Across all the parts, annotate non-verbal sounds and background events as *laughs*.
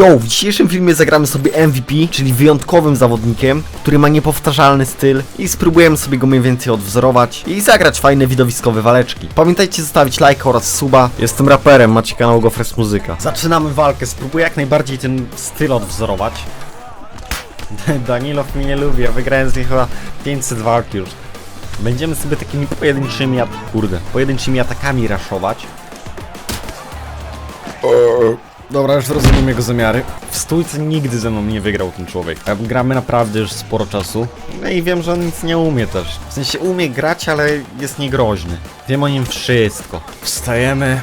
Yo, w dzisiejszym filmie zagramy sobie MVP, czyli wyjątkowym zawodnikiem, który ma niepowtarzalny styl i spróbujemy sobie go mniej więcej odwzorować i zagrać fajne widowiskowe waleczki. Pamiętajcie zostawić like oraz suba. Jestem raperem, macie kanał Gofres Muzyka. Zaczynamy walkę, spróbuję jak najbardziej ten styl odwzorować. *laughs* Danilow mnie nie lubi, ja wygrałem z nim chyba 500 walk już. Będziemy sobie takimi pojedynczymi, at- kurde, pojedynczymi atakami raszować. Dobra, już rozumiem jego zamiary. W stójce nigdy ze mną nie wygrał ten człowiek. Gramy naprawdę już sporo czasu. No i wiem, że on nic nie umie też. W sensie umie grać, ale jest niegroźny. Wiem o nim wszystko. Wstajemy.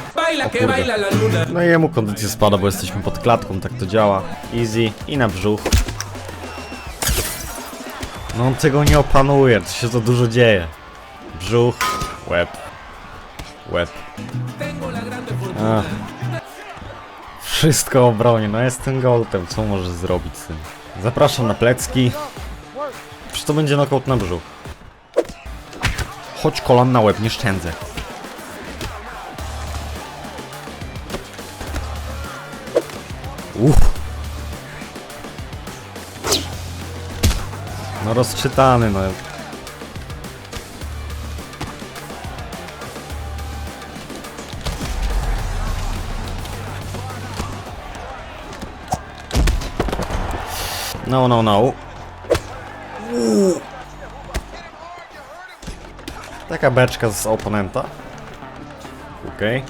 No i jemu kondycja spada, bo jesteśmy pod klatką, tak to działa. Easy i na brzuch. No on tego nie opanuje, to się za dużo dzieje. Brzuch, łeb, łeb. Ach. Wszystko obronie, no jestem goltem, co możesz zrobić z tym? Zapraszam na plecki. Czy to będzie knockout na brzuch? Chodź kolan na łeb, nie szczędzę. Uff. No rozczytany, no. No, no, no. Uuu. Taka beczka z oponenta. Okej.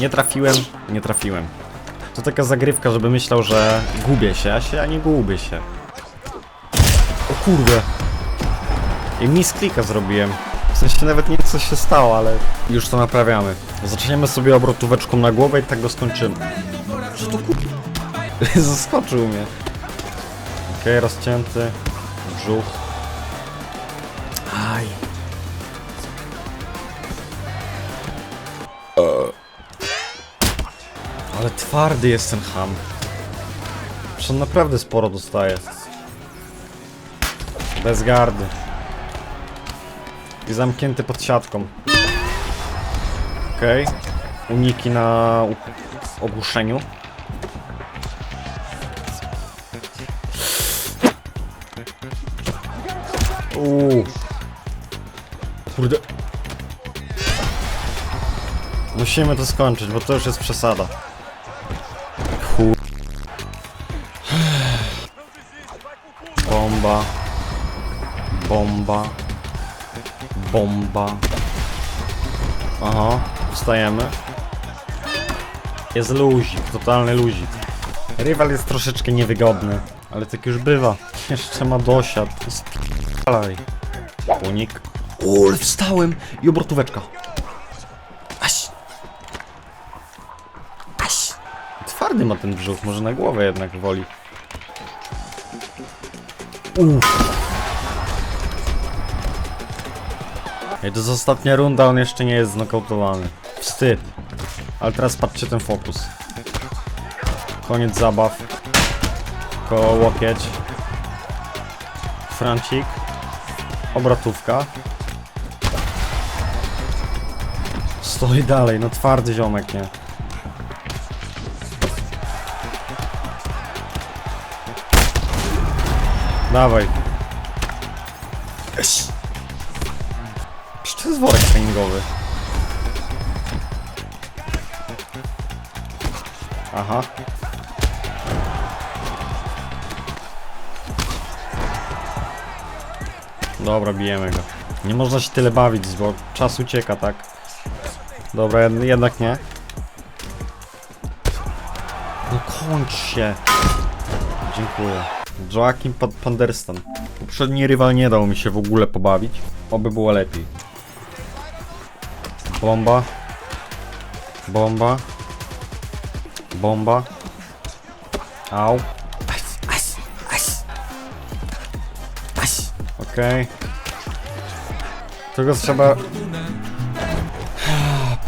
Nie trafiłem, nie trafiłem. To taka zagrywka, żeby myślał, że gubię się, a się, a nie gubię się. O kurde. I misklika zrobiłem. W sensie nawet nie wiem, co się stało, ale już to naprawiamy. Zaczniemy sobie obrotóweczką na głowę i tak go skończymy. Co to kur... *laughs* Zaskoczył mnie. Okej, rozcięty. Brzuch. Aj. Ale twardy jest ten ham. Przecież on naprawdę sporo dostaje. Bez gardy. I zamknięty pod siatką. Okej. Uniki na ogłuszeniu. Uuu. Kurde. Musimy to skończyć, bo to już jest przesada. Kur... Bomba. Bomba. Bomba. Aha, wstajemy. Jest luzik, totalny luzik. Rywal jest troszeczkę niewygodny, ale tak już bywa. Jeszcze ma dosiad. Spalaj. Unik. Ul, wstałem i obrotóweczka. Aś. Aś. Twardy ma ten brzuch, może na głowę jednak woli. Uff. Ej, to jest ostatnia runda, on jeszcze nie jest znokautowany. Wstyd. Ale teraz patrzcie ten fokus. Koniec zabaw. Koło łokieć. Francik. Obrotówka. Stoi dalej, no twardy ziomek, nie? Dawaj. Eś. Przecież to jest worek treningowy. Aha. Dobra, bijemy go. Nie można się tyle bawić, bo czas ucieka, tak? Dobra, jed jednak nie. No kończ się. Dziękuję. Joachim Pan- Panderstan. Poprzedni rywal nie dał mi się w ogóle pobawić. Oby było lepiej. Bomba. Bomba. Bomba. Au. Okej. Tego trzeba...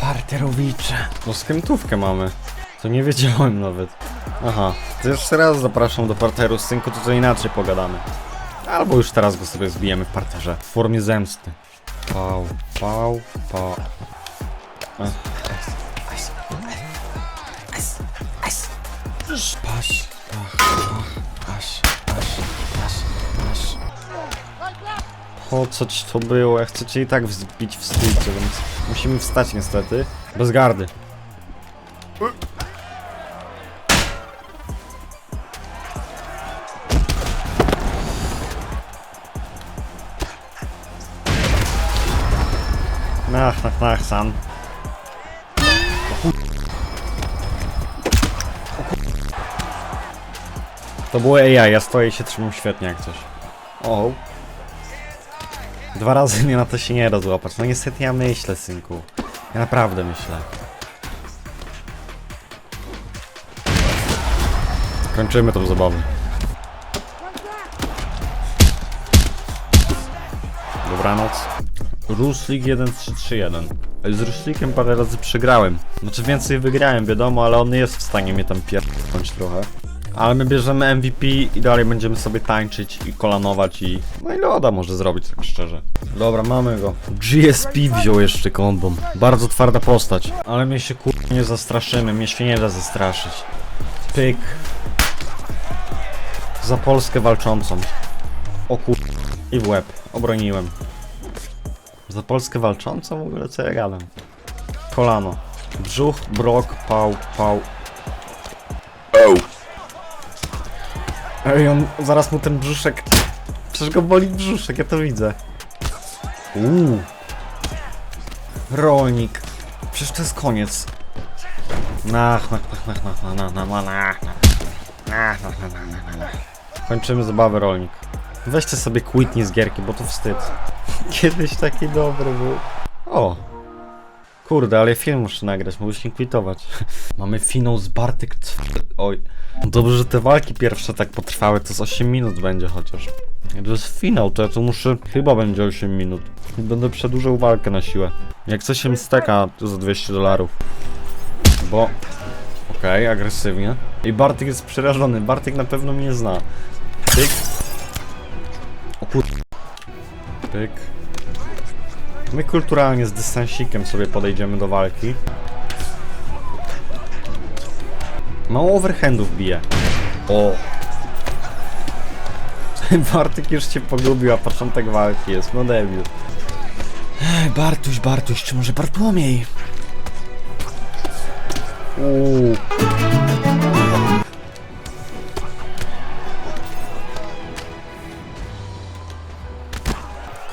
Parterowicze. No skrętówkę mamy. To nie wiedziałem nawet. Aha. To jeszcze raz zapraszam do parteru. Synku to co inaczej pogadamy. Albo już teraz go sobie zbijemy w parterze. W formie zemsty. Pał, pał, pał. Patrz, patrz, patrz, patrz, patrz, patrz. Po co ci to było? Ja chcę cię i tak wzbić w stójce, więc musimy wstać niestety. Bez gardy. Ach, ach, ach, san. To było AI, ja stoję i się trzymam świetnie jak coś. O. Dwa razy mnie na to się nie da złapać. No niestety ja myślę, synku. Ja naprawdę myślę. Kończymy tą zabawę. Dobranoc. Ruslik 1331. Z Ruslikiem parę razy przegrałem. Znaczy więcej wygrałem, wiadomo, ale on jest w stanie mnie tam pierdolnąć trochę. Ale my bierzemy MVP i dalej będziemy sobie tańczyć i kolanować i... No i loda może zrobić, tak szczerze. Dobra, mamy go. GSP wziął jeszcze kondom. Bardzo twarda postać. Ale mnie się kur... nie zastraszymy, mnie się nie da zastraszyć. Pyk. Za Polskę walczącą. O kur... I w łeb. Obroniłem. Za Polskę walczącą? W ogóle co ja gadam? Kolano. Brzuch, brok, pał, pał. Ej, on, zaraz mu ten brzuszek... Przecież go boli brzuszek, ja to widzę. Uuu. Rolnik. Przecież to jest koniec. Nach, nach, nach, nach, nach, nach, nach, nach, nach, nach, nach, nach, nach. Kończymy zabawę, rolnik. Weźcie sobie quitnij z gierki, bo to wstyd. Kiedyś taki dobry był. O. Kurde, ale film muszę nagrać, musimy kwitować. *laughs* Mamy finał z Bartek... Oj. Dobrze, że te walki pierwsze tak potrwały, to z 8 minut będzie chociaż. Jak to jest finał, to ja tu muszę... Chyba będzie 8 minut. Będę przedłużał walkę na siłę. Jak coś się steka, to za 200 dolarów. Bo... Okej, agresywnie. I Bartek jest przerażony, Bartek na pewno mnie zna. Pyk. O kur... Pyk. My kulturalnie z dystansikiem sobie podejdziemy do walki. Mało overhandów bije. O. *laughs* Bartek już cię pogubił, a początek walki jest, no debil. Ej, Bartuś, Bartuś, czy może Bartłomiej? Uuu.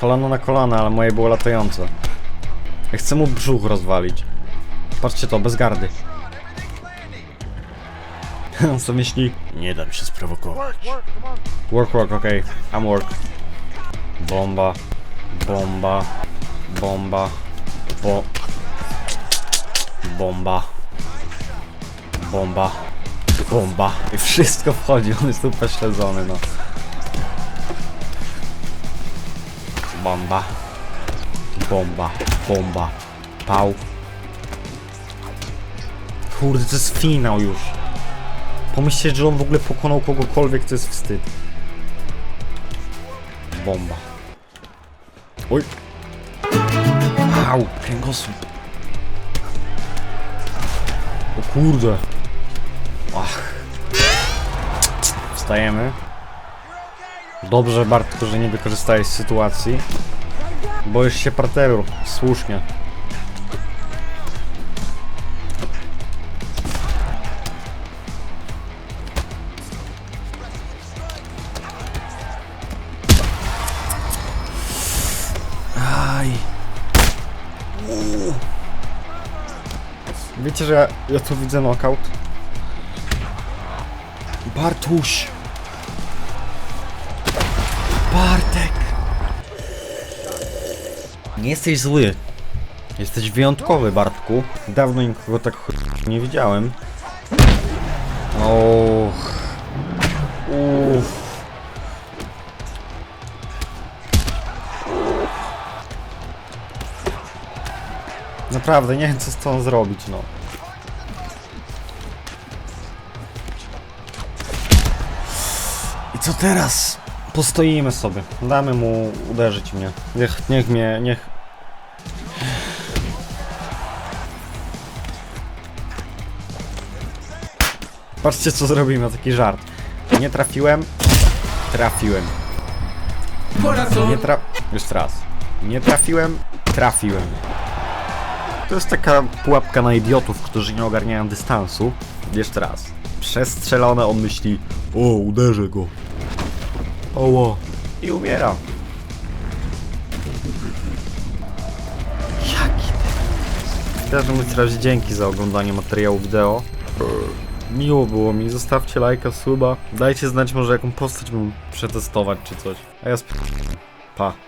Kolano na kolana, ale moje było latające. Ja chcę mu brzuch rozwalić. Patrzcie to, bez gardy. *laughs* On co myśli? Nie dam się sprowokować. Work, work, okej. I'm work. Bomba. Bomba. Bomba. Bo... Bomba. Bomba. Bomba. I wszystko wchodzi, on jest tu pośledzony, no. Bomba. Bomba. Bomba. Pał. Kurde, to jest finał już. Pomyślcie, że on w ogóle pokonał kogokolwiek, to jest wstyd. Bomba. Oj. Au, kręgosłup. O kurde. Ach. Wstajemy. Dobrze, Bartku, że nie wykorzystałeś sytuacji. Boisz się parteru. Słusznie. Aj. Uuu. Wiecie, że ja, ja tu widzę knockout? Bartuś! Bartek! Nie jesteś zły. Jesteś wyjątkowy, Bartku. Dawno nikogo tak nie widziałem. Och. Uff. Naprawdę, nie wiem co z tą zrobić, no. I co teraz? Postoimy sobie. Damy mu uderzyć mnie. Niech, niech mnie, niech... Patrzcie co zrobimy taki żart. Nie trafiłem, trafiłem. Nie tra... Jeszcze raz. Nie trafiłem, trafiłem. To jest taka pułapka na idiotów, którzy nie ogarniają dystansu. Jeszcze raz. Przestrzelone on myśli, o uderzę go. Oło. I umiera. Jaki ty... Też mówić teraz dzięki za oglądanie materiału wideo. Miło było mi, zostawcie lajka, suba. Dajcie znać może jaką postać bym przetestować czy coś. A ja sp... Pa.